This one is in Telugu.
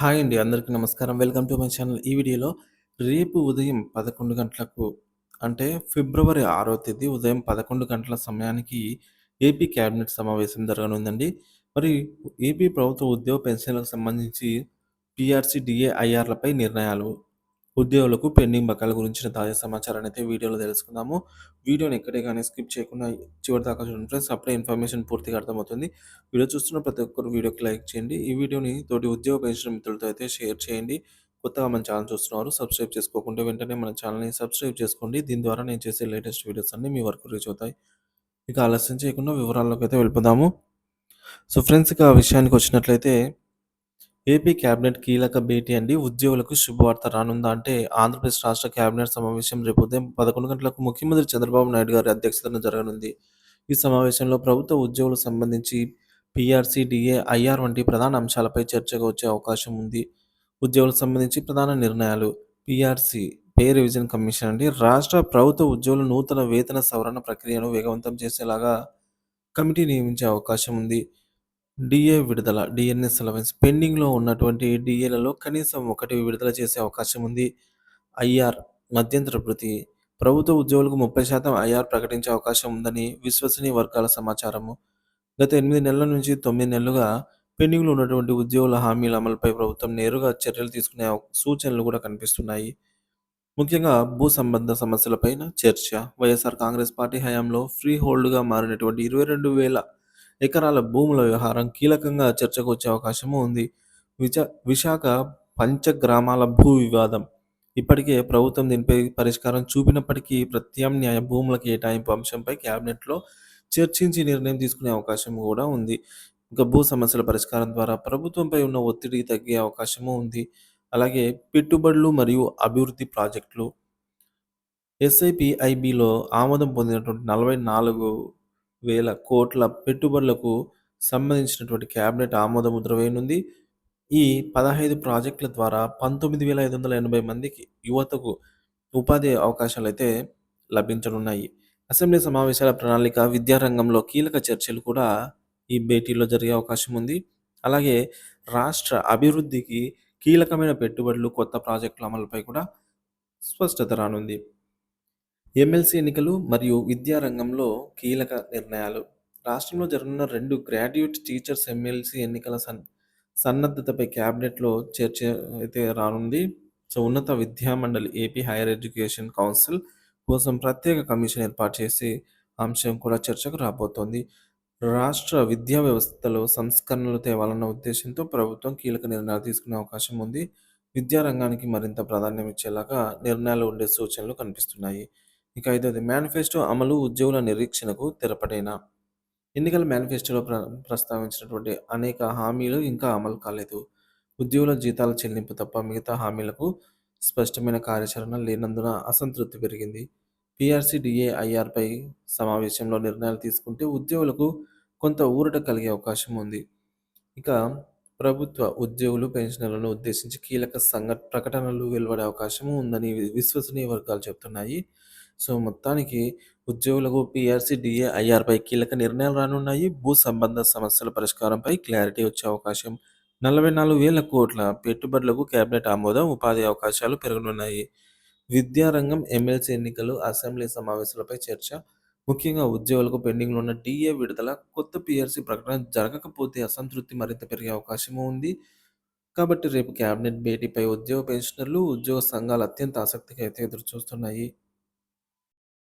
హాయ్ అండి. అందరికీ నమస్కారం. Welcome to my channel. ఈ వీడియోలో రేపు ఉదయం 11 గంటలకు అంటే ఫిబ్రవరి ఆరో తేదీ ఉదయం 11 గంటల సమయానికి ఏపీ క్యాబినెట్ సమావేశం జరగనుందండి. మరి ఏపీ ప్రభుత్వ ఉద్యోగ పెన్షన్‌లకు సంబంధించి పిఆర్సీ డిఏఐఆర్లపై నిర్ణయాలు, ఉద్యోగులకు పెండింగ్ బకాయిల గురించిన తాజా సమాచారాన్ని అయితే వీడియోలో తెలుసుకుందాము. వీడియోని ఎక్కడే కానీ స్కిప్ చేయకుండా చివరిదాకా చూడండి ఫ్రెండ్స్. అప్పుడే ఇన్ఫర్మేషన్ పూర్తిగా అర్థమవుతుంది. వీడియో చూస్తున్న ప్రతి ఒక్కరు వీడియోకి లైక్ చేయండి. ఈ వీడియోని తోటి ఉద్యోగ పెన్షన్ మిత్రులతో అయితే షేర్ చేయండి. కొత్తగా మన ఛానల్ చూస్తున్నారు సబ్స్క్రైబ్ చేసుకోకుండా వెంటనే మన ఛానల్‌ని సబ్స్క్రైబ్ చేసుకోండి. దీని ద్వారా నేను చేసే లేటెస్ట్ వీడియోస్ అన్నీ మీ వరకు రీచ్ అవుతాయి. ఇక ఆలస్యం చేయకుండా వివరాల్లోకి అయితే వెళ్ళిపోదాము. సో ఫ్రెండ్స్ ఇక విషయానికి వచ్చినట్లయితే ఏపీ క్యాబినెట్ కీలక భేటీ అండి. ఉద్యోగులకు శుభవార్త రానుందా అంటే ఆంధ్రప్రదేశ్ రాష్ట్ర క్యాబినెట్ సమావేశం రేపు ఉదయం 11 గంటలకు ముఖ్యమంత్రి చంద్రబాబు నాయుడు గారి అధ్యక్షతన జరగనుంది. ఈ సమావేశంలో ప్రభుత్వ ఉద్యోగులకు సంబంధించి పీఆర్సీ, డిఏ ఐఆర్ వంటి ప్రధాన అంశాలపై చర్చకు వచ్చే అవకాశం ఉంది. ఉద్యోగులకు సంబంధించి ప్రధాన నిర్ణయాలు పీఆర్సీ పే రివిజన్ కమిషన్ అండి. రాష్ట్ర ప్రభుత్వ ఉద్యోగుల నూతన వేతన సవరణ ప్రక్రియను వేగవంతం చేసేలాగా కమిటీ నియమించే అవకాశం ఉంది. డిఏ విడుదల డిఎన్ఎస్ అలవెన్స్ పెండింగ్‌లో ఉన్నటువంటి డిఏలలో కనీసం ఒకటి విడుదల చేసే అవకాశం ఉంది. ఐఆర్ మధ్యంతర భృతి ప్రభుత్వ ఉద్యోగులకు 30% ఐఆర్ ప్రకటించే అవకాశం ఉందని విశ్వసనీయ వర్గాల సమాచారము. గత ఎనిమిది నెలల నుంచి తొమ్మిది నెలలుగా పెండింగ్‌లో ఉన్నటువంటి ఉద్యోగుల హామీల అమలుపై ప్రభుత్వం నేరుగా చర్యలు తీసుకునే సూచనలు కూడా కనిపిస్తున్నాయి. ముఖ్యంగా భూ సంబంధ సమస్యలపైన చర్చ. వైఎస్ఆర్ కాంగ్రెస్ పార్టీ హయాంలో ఫ్రీ హోల్డ్‌గా మారినటువంటి 22,000 ఎకరాల భూముల వ్యవహారం కీలకంగా చర్చకు వచ్చే అవకాశము ఉంది. విచ విశాఖ పంచగ్రామాల భూ వివాదం ఇప్పటికే ప్రభుత్వం దీనిపై పరిష్కారం చూపినప్పటికీ ప్రత్యామ్నాయ భూముల కేటాయింపు అంశంపై క్యాబినెట్‌లో చర్చించి నిర్ణయం తీసుకునే అవకాశం కూడా ఉంది. ఇంకా భూ సమస్యల పరిష్కారం ద్వారా ప్రభుత్వంపై ఉన్న ఒత్తిడి తగ్గే అవకాశము ఉంది. అలాగే పెట్టుబడులు మరియు అభివృద్ధి ప్రాజెక్టులు ఎస్ఐపిఐబిలో ఆమోదం పొందినటువంటి నలభై నాలుగు వేల కోట్ల పెట్టుబడులకు సంబంధించినటువంటి క్యాబినెట్ ఆమోద ముద్ర వేయనుంది. ఈ 15 ప్రాజెక్టుల ద్వారా 19,580 మందికి యువతకు ఉపాధి అవకాశాలైతే లభించనున్నాయి. అసెంబ్లీ సమావేశాల ప్రణాళిక, విద్యారంగంలో కీలక చర్చలు కూడా ఈ భేటీలో జరిగే అవకాశం ఉంది. అలాగే రాష్ట్ర అభివృద్ధికి కీలకమైన పెట్టుబడులు, కొత్త ప్రాజెక్టుల అమలుపై కూడా స్పష్టత రానుంది. ఎమ్మెల్సీ ఎన్నికలు మరియు విద్యారంగంలో కీలక నిర్ణయాలు రాష్ట్రంలో జరగనున్న రెండు గ్రాడ్యుయేట్ టీచర్స్ ఎమ్మెల్సీ ఎన్నికల సన్ సన్నద్ధతపై క్యాబినెట్‌లో చర్చ అయితే రానుంది. సో ఉన్నత విద్యా మండలి ఏపీ హైయర్ ఎడ్యుకేషన్ కౌన్సిల్ కోసం ప్రత్యేక కమిషన్ ఏర్పాటు చేసే అంశం కూడా చర్చకు రాబోతోంది. రాష్ట్ర విద్యా వ్యవస్థలో సంస్కరణలు తేవాలన్న ఉద్దేశంతో ప్రభుత్వం కీలక నిర్ణయాలు తీసుకునే అవకాశం ఉంది. విద్యారంగానికి మరింత ప్రాధాన్యం ఇచ్చేలాగా నిర్ణయాలు ఉండే సూచనలు కనిపిస్తున్నాయి. ఇక ఐదోది మేనిఫెస్టో అమలు ఉద్యోగుల నిరీక్షణకు తెరపడేనా? ఎన్నికల మేనిఫెస్టోలో ప్ర ప్రస్తావించినటువంటి అనేక హామీలు ఇంకా అమలు కాలేదు. ఉద్యోగుల జీతాల చెల్లింపు తప్ప మిగతా హామీలకు స్పష్టమైన కార్యాచరణ లేనందున అసంతృప్తి పెరిగింది. పిఆర్సీ డిఏఐఆర్పై సమావేశంలో నిర్ణయాలు తీసుకుంటే ఉద్యోగులకు కొంత ఊరట కలిగే అవకాశం ఉంది. ఇక ప్రభుత్వ ఉద్యోగులు, పెన్షనర్లను ఉద్దేశించి కీలక సంఘ ప్రకటనలు వెలువడే అవకాశం ఉందని విశ్వసనీయ వర్గాలు చెబుతున్నాయి. సో మొత్తానికి ఉద్యోగులకు పీఆర్సీ, డిఏ ఐఆర్‌పై కీలక నిర్ణయాలు రానున్నాయి. భూ సంబంధ సమస్యల పరిష్కారంపై క్లారిటీ వచ్చే అవకాశం 44,000 కోట్ల పెట్టుబడులకు కేబినెట్ ఆమోదం ఉపాధి అవకాశాలు పెరగనున్నాయి. విద్యారంగం, ఎమ్మెల్సీ ఎన్నికలు, అసెంబ్లీ సమావేశాలపై చర్చ ముఖ్యంగా ఉద్యోగులకు పెండింగ్‌లో ఉన్న డిఏ విడుదల, కొత్త పీఆర్సీ ప్రకటన జరగకపోతే అసంతృప్తి మరింత పెరిగే అవకాశము ఉంది. కాబట్టి రేపు క్యాబినెట్ భేటీపై ఉద్యోగ పెన్షనర్లు, ఉద్యోగ సంఘాలు అత్యంత ఆసక్తిగా అయితే ఎదురుచూస్తున్నాయి.